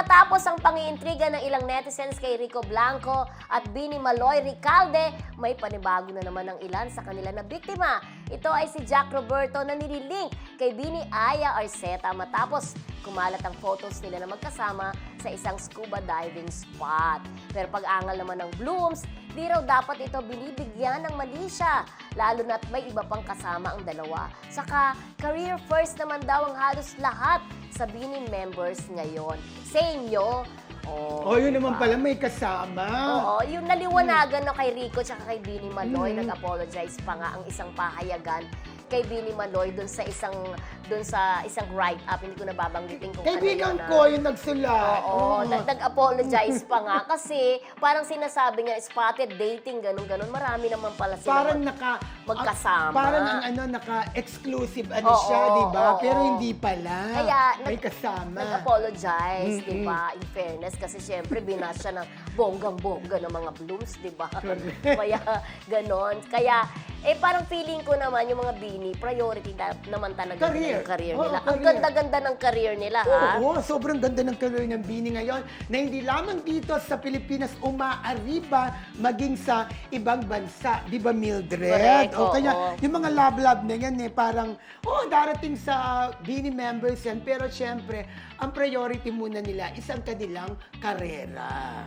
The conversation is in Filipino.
matapos ang pangiintriga ng ilang netizens kay Rico Blanco at Bini Maloy Ricalde, may panibago na naman ng ilan sa kanila na biktima. Ito ay si Jack Roberto na nililink kay Bini Aya Arceta matapos kumalat ang photos nila na magkasama sa isang scuba diving spot. Pero pag-angal naman ng Blooms, di raw dapat ito binibigyan ng mali siya, lalo na't may iba pang kasama ang dalawa. Saka, career first naman daw ang halos lahat sa Bini members ngayon. Sa inyo, oh, Oh, yun naman diba? pala, may kasama. Oo, yung naliwanagan na kay Rico at kay Bini Maloy, Mm. nag-apologize pa nga ang isang pahayagan kay Bini Maloy dun sa isang dun sa isang write-up, hindi ko nababanggitin kung Kaibigan ano yun, ko ah. yung nagsulat. Oo, nag- nag-apologize pa nga kasi parang sinasabi nga spotted dating, ganun-ganun. Marami naman pala sila Parang mag- naka... magkasama. ang- parang ang ano, naka-exclusive ano Oo, siya, di ba? oo, Pero oo. hindi pala. Kaya may nag- kasama. Nag-apologize, di ba? In fairness, kasi syempre binas siya ng bonggang-bongga ng mga blooms, di ba? Kaya ganon. Kaya, eh parang feeling ko naman yung mga bini, priority na, naman talaga Career. yung career Oo, nila. Ang career. ganda-ganda ng career nila, ha? Oo, sobrang ganda ng career ng Bini ngayon na hindi lamang dito sa Pilipinas umaariba maging sa ibang bansa. Di ba, Mildred? Correct, o kaya oo. yung mga love-love na yan eh, parang, oh, darating sa Bini members yan. Pero syempre, ang priority muna nila isang kanilang karera.